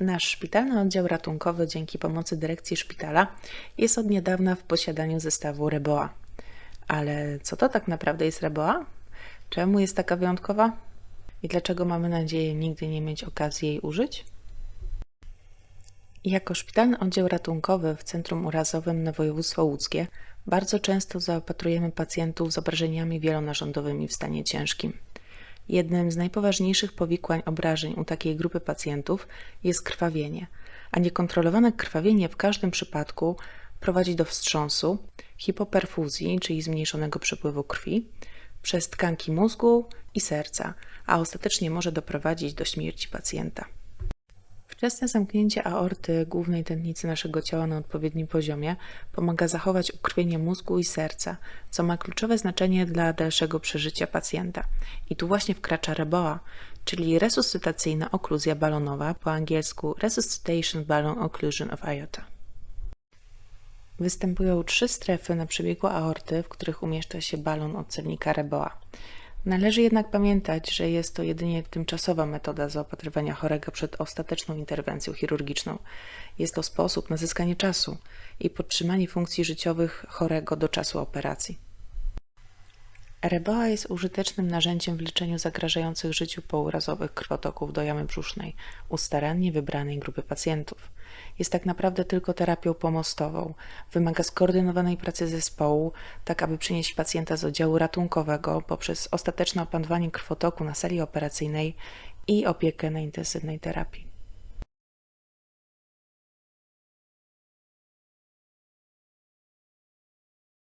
Nasz szpitalny oddział ratunkowy dzięki pomocy dyrekcji szpitala jest od niedawna w posiadaniu zestawu Reboa. Ale co to tak naprawdę jest Reboa? Czemu jest taka wyjątkowa? I dlaczego mamy nadzieję nigdy nie mieć okazji jej użyć? Jako szpitalny oddział ratunkowy w Centrum Urazowym na Województwo Łódzkie bardzo często zaopatrujemy pacjentów z obrażeniami wielonarządowymi w stanie ciężkim. Jednym z najpoważniejszych powikłań obrażeń u takiej grupy pacjentów jest krwawienie, a niekontrolowane krwawienie w każdym przypadku prowadzi do wstrząsu, hipoperfuzji, czyli zmniejszonego przepływu krwi, przez tkanki mózgu i serca, a ostatecznie może doprowadzić do śmierci pacjenta. Wczesne zamknięcie aorty głównej tętnicy naszego ciała na odpowiednim poziomie pomaga zachować ukrwienie mózgu i serca, co ma kluczowe znaczenie dla dalszego przeżycia pacjenta. I tu właśnie wkracza reboa, czyli resuscytacyjna okluzja balonowa, po angielsku Resuscitation Balloon Occlusion of Aorta. Występują trzy strefy na przebiegu aorty, w których umieszcza się balon od celnika reboa. Należy jednak pamiętać, że jest to jedynie tymczasowa metoda zaopatrywania chorego przed ostateczną interwencją chirurgiczną. Jest to sposób na zyskanie czasu i podtrzymanie funkcji życiowych chorego do czasu operacji. Reboa jest użytecznym narzędziem w leczeniu zagrażających życiu pourazowych krwotoków do jamy brzusznej u starannie wybranej grupy pacjentów. Jest tak naprawdę tylko terapią pomostową. Wymaga skoordynowanej pracy zespołu, tak aby przenieść pacjenta z oddziału ratunkowego poprzez ostateczne opanowanie krwotoku na sali operacyjnej i opiekę na intensywnej terapii.